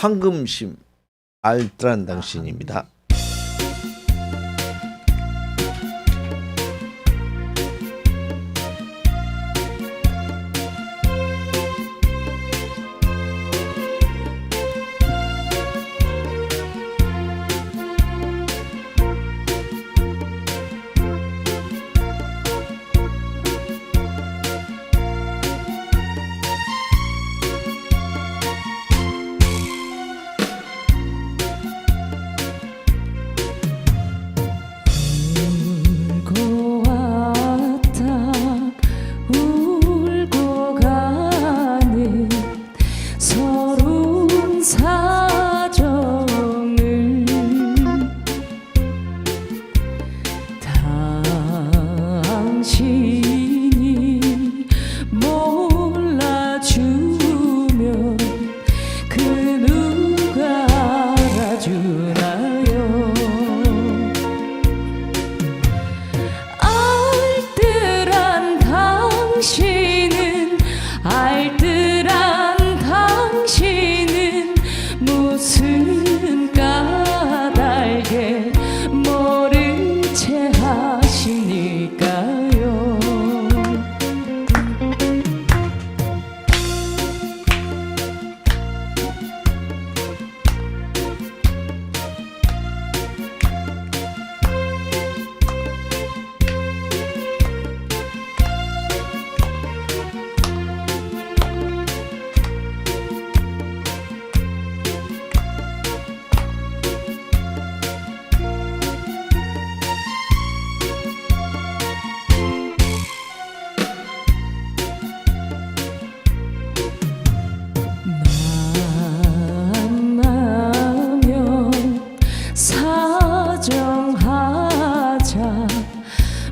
황금심 알뜰한 당신입니다.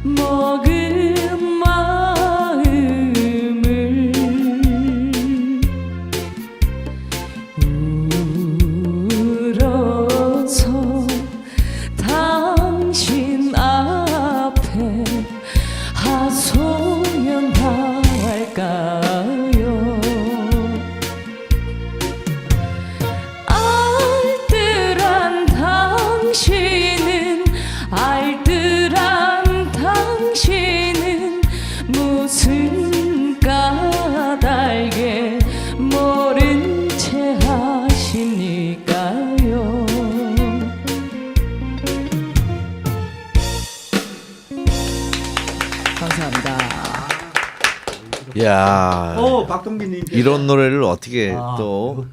먹은 마음을 울어서 당신 앞에 하소연할까요? 알뜰한 당신은 알 감사합니다. 야 어, 박동기님. 이런 노래를 어떻게 아, 또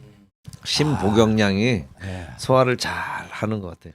심보경량이 네. 소화를 잘 하는 것 같아요.